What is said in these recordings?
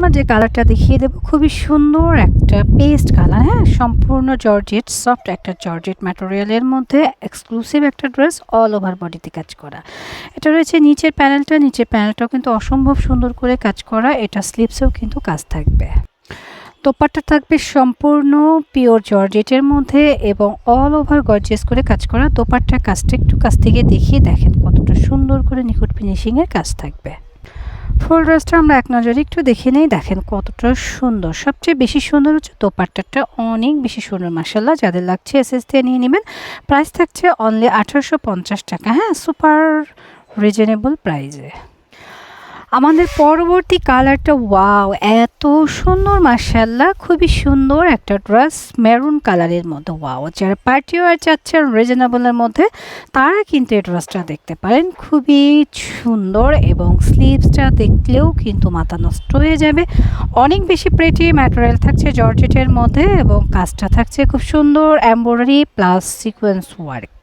আমরা যে কালারটা দেখিয়ে দেবো। খুবই সুন্দর একটা পেস্ট কালার হ্যাঁ? সম্পূর্ণ জর্জেট সফট একটা জর্জেট ম্যাটেরিয়ালের মধ্যে এক্সক্লুসিভ একটা ড্রেস অল ওভার বডিতে কাজ করা। এটা রয়েছে নিচের প্যানেলটা নিচের প্যানেলটাও কিন্তু অসম্ভব সুন্দর করে কাজ করা। এটা স্লিপসেও কিন্তু কাজ থাকবে। দোপাট্টা থাকবে সম্পূর্ণ পিওর জর্জেটের মধ্যে এবং অল ওভার গর্জেস করে কাজ করা। দোপাট্টার কাজটা একটু কাছ থেকে দেখিয়ে দেখেন কতটা সুন্দর করে নিখুঁত ফিনিশিংয়ের কাজ থাকবে। ফুল ড্রেসটা আমরা এক নজরে একটু দেখে নেই। দেখেন কতটা সুন্দর। সবচেয়ে বেশি সুন্দর হচ্ছে দোপাট্টাটা। অনেক বেশি সুন্দর মাসাল্লাহ যাদের লাগছে এস দিয়ে নিয়ে নেবেন। প্রাইস থাকছে অনলি আঠারোশো পঞ্চাশ টাকা। হ্যাঁ সুপার রিজনেবল প্রাইজে আমাদের পরবর্তী কালারটা, ওয়াও, এত সুন্দর মার্শাল্লাহ খুবই সুন্দর একটা ড্রেস, মেরুন কালারের মধ্যে, ওয়াও, যারা পার্টি ওয়ার চাচ্ছেন রিজনেবলের মধ্যে, তারা কিন্তু এই ড্রেসটা দেখতে পারেন, খুবই সুন্দর এবং স্লিভসটা দেখলেও কিন্তু মাথা নষ্ট হয়ে যাবে। অনেক বেশি প্রেটি ম্যাটেরিয়াল থাকছে জর্জেটের মধ্যে এবং কাজটা থাকছে খুব সুন্দর এম্ব্রয়ডারি প্লাস সিকোয়েন্স ওয়ার্ক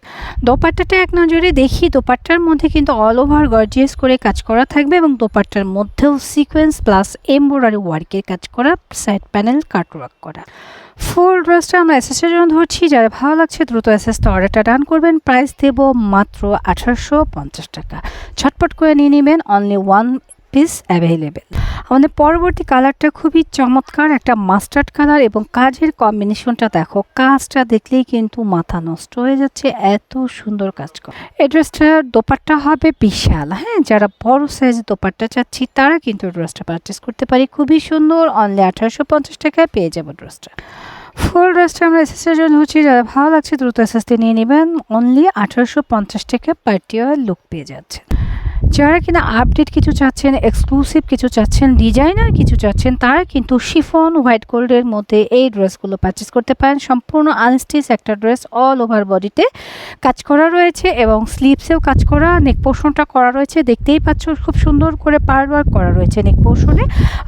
দোপাট্টাটা এক নজরে দেখি, দোপাট্টার মধ্যে কিন্তু অল ওভার গর্জিয়াস করে কাজ করা থাকবে এবং দোপাট্টার মধ্যেও সিকোয়েন্স প্লাস এমব্রয়ডারি ওয়ার্কের কাজ করা সাইড প্যানেল কাট ওয়ার্ক করা। ফুল ড্রেসটা আমরা এসএসের জন্য ধরছি, যারা ভালো লাগছে দ্রুত এসএসটা অর্ডারটা ডান করবেন। প্রাইস দেব মাত্র আঠারোশো পঞ্চাশ টাকা। ছটপট করে নিয়ে নেবেন অনলি ওয়ান পিস অ্যাভেলেবেল আমাদের পরবর্তী কালারটা খুবই চমৎকার, একটা মাস্টার্ড কালার এবং কাজের কম্বিনেশনটা দেখো, কাজটা দেখলেই কিন্তু মাথা নষ্ট হয়ে যাচ্ছে, এত সুন্দর কাজ কর। এই ড্রেসটার দোপাট্টা হবে বিশাল হ্যাঁ যারা বড় সাইজের দোপাট্টা চাচ্ছি, তারা কিন্তু ড্রেসটা পারচেস করতে পারি। খুবই সুন্দর অনলি আঠারোশো পঞ্চাশ টাকায় পেয়ে যাব ড্রেসটা ফুল ড্রেসটা আমরা এসএসের জন্য হচ্ছি, যারা ভালো লাগছে দ্রুত এসএসটি নিয়ে নেবেন অনলি আঠারোশো পঞ্চাশ টাকা পার্টিওয়ার লুক পেয়ে যাচ্ছে যারা কিনা আপডেট কিছু চাচ্ছেন এক্সক্লুসিভ কিছু চাচ্ছেন ডিজাইনার কিছু চাচ্ছেন, তারা কিন্তু শিফন হোয়াইট গোল্ডের মধ্যে এই ড্রেসগুলো পারচেস করতে পারেন। সম্পূর্ণ আনস্টিচ একটা ড্রেস অল ওভার বডিতে কাজ করা রয়েছে এবং স্লিপসেও কাজ করা নেক পোর্শনটা করা রয়েছে। দেখতেই পাচ্ছ, খুব সুন্দর করে পার ওয়ার্ক করা রয়েছে নেক পোর্শনে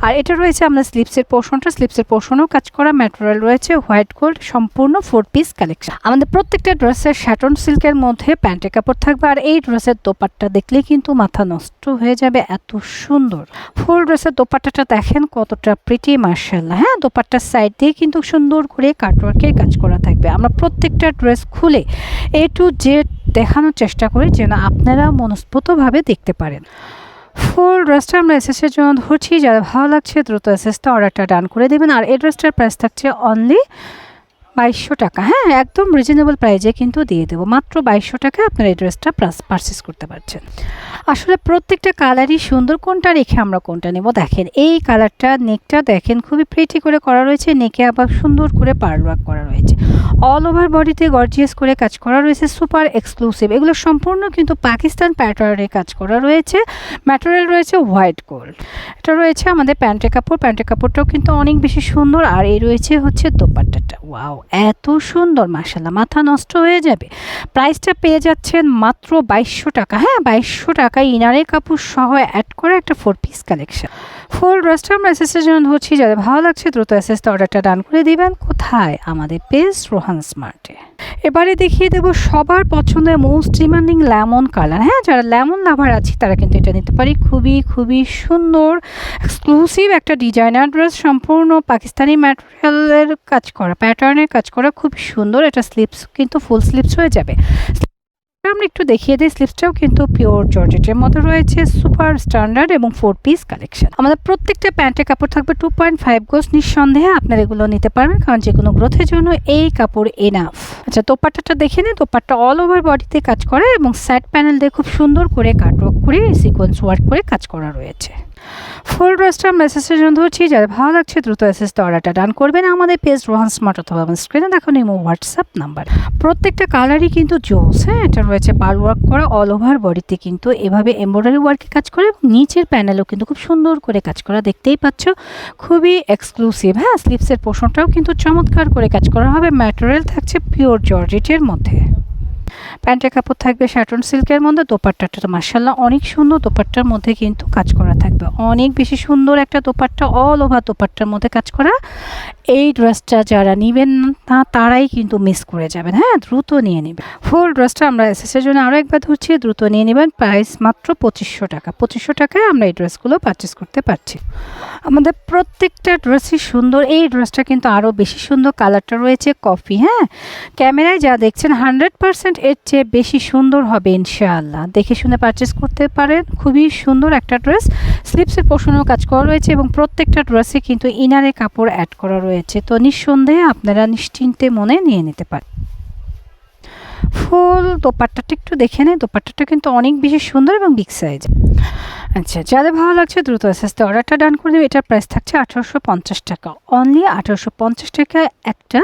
আর এটা রয়েছে আমরা স্লিপসের পোর্শনটা স্লিপসের পোর্শনেও কাজ করা ম্যাটেরিয়াল রয়েছে হোয়াইট গোল্ড সম্পূর্ণ ফোর পিস কালেকশন আমাদের প্রত্যেকটা ড্রেসের শ্যাটন সিল্কের মধ্যে প্যান্টের কাপড় থাকবে। আর এই ড্রেসের দোপাট্টা দেখলে কিন্তু মাথা নষ্ট হয়ে যাবে, এত সুন্দর। ফুল ড্রেসের দোপাট্টাটা দেখেন কতটা প্রিটি মার্শাল্লাহ হ্যাঁ দোপাট্টার সাইড দিয়ে কিন্তু সুন্দর করে কাটওয়ার্কের কাজ করা থাকবে। আমরা প্রত্যেকটা ড্রেস খুলে এ টু জেড দেখানোর চেষ্টা করি যেন আপনারা মনস্ফূতভাবে দেখতে পারেন। ফুল ড্রেসটা আমরা এসএসের জন্য ধরছি। যারা ভালো লাগছে, দ্রুত এসএসটা অর্ডারটা ডান করে দেবেন। আর এই ড্রেসটার প্রাইস থাকছে অনলি বাইশশো টাকা। হ্যাঁ একদম রিজনেবল প্রাইজে কিন্তু দিয়ে দেবো। মাত্র বাইশশো টাকায় আপনার এই ড্রেসটা পারচেস করতে পারছেন। আসলে প্রত্যেকটা কালারই সুন্দর। কোনটা রেখে আমরা কোনটা নেব? দেখেন, এই কালারটা নেকটা দেখেন, খুবই প্রিটি করে করা রয়েছে। নেকে আবার সুন্দর করে পার্ল ওয়ার্ক করা রয়েছে। অল ওভার বডিতে গর্জিয়াস করে কাজ করা রয়েছে। সুপার এক্সক্লুসিভ এগুলো সম্পূর্ণ কিন্তু পাকিস্তান প্যাটার্নে কাজ করা রয়েছে। ম্যাটেরিয়াল রয়েছে হোয়াইট গোল্ড এটা রয়েছে আমাদের প্যান্টের কাপড়। প্যান্টের কাপড়টাও কিন্তু অনেক বেশি সুন্দর। আর এই রয়েছে হচ্ছে দোপাট্টাটা। ওয়াও এত সুন্দর মাসাল্লাহ মাথা নষ্ট হয়ে যাবে। প্রাইসটা পেয়ে যাচ্ছেন মাত্র বাইশশো টাকা। হ্যাঁ বাইশশো টাকা ইনারে কাপড় সহ অ্যাড করে একটা ফোর পিস কালেকশন ফোর ড্রেসটা আমরা এসএসের জন্য ধরছি। যাদের ভালো লাগছে, দ্রুত এসএসটা অর্ডারটা ডান করে দিবেন। কোথায়? আমাদের পেজ রোহান স্মার্টে এবারে দেখিয়ে দেবো সবার পছন্দের মোস্ট ডিমান্ডিং লেমন কালার হ্যাঁ যারা লেমন লাভার আছে, তারা কিন্তু এটা নিতে পারি। খুবই খুবই সুন্দর এক্সক্লুসিভ একটা ডিজাইনার ড্রেস সম্পূর্ণ পাকিস্তানি ম্যাটেরিয়ালের কাজ করা প্যাটার্নের কাজ করা খুব সুন্দর। এটা স্লিপস কিন্তু ফুল স্লিপস হয়ে যাবে। আমরা একটু দেখিয়ে দিই স্লিপসটাও কিন্তু পিওর জর্জেটের মধ্যে রয়েছে সুপার স্ট্যান্ডার্ড এবং ফোর পিস কালেকশন আমাদের প্রত্যেকটা প্যান্টের কাপড় থাকবে টু পয়েন্ট ফাইভ গোস নিঃসন্দেহে আপনারা এগুলো নিতে পারবেন কারণ যে কোনো গ্রোথের জন্য এই কাপড় এনাফ আচ্ছা দোপাট্টাটা দেখে নিন, দোপাট্টা অল ওভার বডিতে কাজ করে এবং স্যাট প্যানেল দিয়ে খুব সুন্দর করে কাটওয়ার্ক করে সিকোয়েন্স ওয়ার্ক করে কাজ করা রয়েছে। ফুল ড্রেসটা এসএসের জন্য ধরছি, যাদের ভালো লাগছে দ্রুত এসএসটা অর্ডারটা ডান করবেন। আমাদের পেজ রোহান স্মার্ট অথবা আমার স্ক্রিনে দেখুন ইমো হোয়াটসঅ্যাপ নাম্বার প্রত্যেকটা কালারই কিন্তু জোস হ্যাঁ এটা রয়েছে পাল ওয়ার্ক করা অল ওভার বডিতে কিন্তু এভাবে এমব্রয়ডারি ওয়ার্কে কাজ করে নিচের প্যানেলও কিন্তু খুব সুন্দর করে কাজ করা, দেখতেই পাচ্ছ। খুবই এক্সক্লুসিভ হ্যাঁ স্লিপসের পোষণটাও কিন্তু চমৎকার করে কাজ করা হবে। ম্যাটেরিয়াল থাকছে পিওর জর্জেটের মধ্যে। প্যান্টের কাপড় থাকবে শাটন সিল্কের মধ্যে, দোপাট্টাটা তো মার্শাল্লাহ অনেক সুন্দর দোপাট্টার মধ্যে কিন্তু কাজ করা থাকবে। অনেক বেশি সুন্দর একটা দোপাট্টা অল ওভার দোপাট্টার মধ্যে কাজ করা। এই ড্রেসটা যারা নেবেন না, তারাই কিন্তু মিস করে যাবেন। হ্যাঁ দ্রুত নিয়ে নেবেন। ফুল ড্রেসটা আমরা এসএসের জন্য আরও একবার ধরছি, দ্রুত নিয়ে নেবেন। প্রাইস মাত্র পঁচিশশো টাকা। পঁচিশশো টাকায় আমরা এই ড্রেসগুলো পারচেস করতে পারছি। আমাদের প্রত্যেকটা ড্রেসই সুন্দর। এই ড্রেসটা কিন্তু আরও বেশি সুন্দর কালারটা রয়েছে, কফি। হ্যাঁ ক্যামেরায় যা দেখছেন হান্ড্রেড পারসেন্ট এর চেয়ে বেশি সুন্দর হবে ইনশাআল্লাহ। দেখে শুনে পারচেস করতে পারেন। খুবই সুন্দর একটা ড্রেস স্লিপসের পোষণেও কাজ করা রয়েছে এবং প্রত্যেকটা ড্রেসে কিন্তু ইনারে কাপড় অ্যাড করা রয়েছে। তো নিঃসন্দেহে আপনারা নিশ্চিন্তে মনে নিয়ে নিতে পারেন। ফুল দোপাট্টাটা একটু দেখে নেয় দোপাট্টাটা কিন্তু অনেক বেশি সুন্দর এবং বিগ সাইজ আচ্ছা যাদের ভালো লাগছে দ্রুত আস্তে অর্ডারটা ডান করে দেবে। এটার প্রাইস থাকছে আঠারোশো পঞ্চাশ টাকা। অনলি আঠারোশো পঞ্চাশ টাকা একটা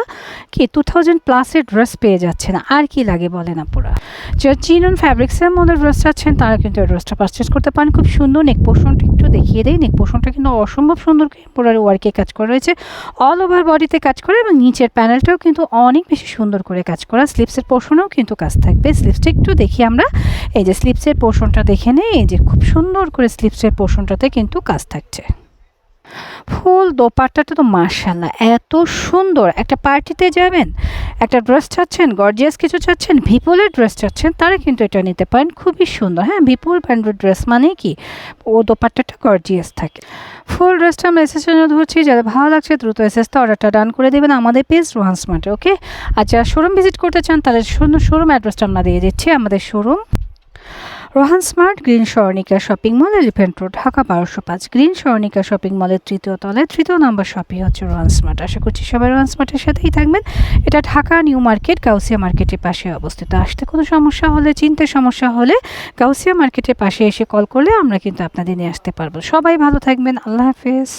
কি টু থাউজেন্ড প্লাসের ড্রেস পেয়ে যাচ্ছে না আর কি লাগে বলেন আপুরা? যারা চিনন ফ্যাব্রিক্সের মধ্যে ড্রেস চাচ্ছেন, তারা কিন্তু এই ড্রেসটা পারচেস করতে পারেন। খুব সুন্দর নেক পোষণটা একটু দেখিয়ে দেয় নেক পোষণটা কিন্তু অসম্ভব সুন্দর এম্পোরারি ওয়ার্কে কাজ করা রয়েছে। অল ওভার বডিতে কাজ করে এবং নিচের প্যানেলটাও কিন্তু অনেক বেশি সুন্দর করে কাজ করা। স্লিপসের পোষণেও কিন্তু কাজ থাকবে। স্লিপসটা একটু দেখি আমরা। এই যে স্লিপসের পোষণটা দেখে নেই। এই যে খুব সুন্দর করে স্লিপসের পোষণটাতে কিন্তু কাজ থাকছে। ফুল দোপাট্টাটা তো মার্শাল্লাহ এত সুন্দর। একটা পার্টিতে যাবেন, একটা ড্রেস চাচ্ছেন গর্জিয়াস কিছু চাচ্ছেন ভিপুলের ড্রেস চাচ্ছেন, তারা কিন্তু এটা নিতে পারেন। খুবই সুন্দর। হ্যাঁ ভিপুল ব্র্যান্ডের ড্রেস মানে কি? ও দোপাট্টাটা গর্জিয়াস থাকে। ফুল ড্রেসটা আমরা এসের জন্য ধরছি। যাদের ভালো লাগছে, দ্রুত এসএসতে অর্ডারটা ডান করে দেবেন আমাদের পেজ রোহান স্মার্টে ওকে আর যারা শোরুম ভিজিট করতে চান, তাদের শোরুম অ্যাড্রেসটা আমরা দিয়ে দিচ্ছি। আমাদের showroom Rohan smart green Swarnika shopping mall Elephant Road, Dhaka বারোশো পাঁচ। গ্রিন স্বর্ণিকা শপিং মলের তৃতীয় তলায় তৃতীয় নম্বর শপই হচ্ছে রোহান স্মার্ট। আশা করছি সবাই রোহান স্মার্টের সাথেই থাকবেন। এটা ঢাকা নিউ মার্কেট, গাউসিয়া মার্কেটের পাশে অবস্থিত। আসতে কোনো সমস্যা হলে, চিনতে সমস্যা হলে গাউসিয়া মার্কেটের পাশে এসে কল করলে আমরা কিন্তু আপনাদের নিয়ে আসতে পারব। সবাই ভালো থাকবেন। আল্লাহ হাফেজ।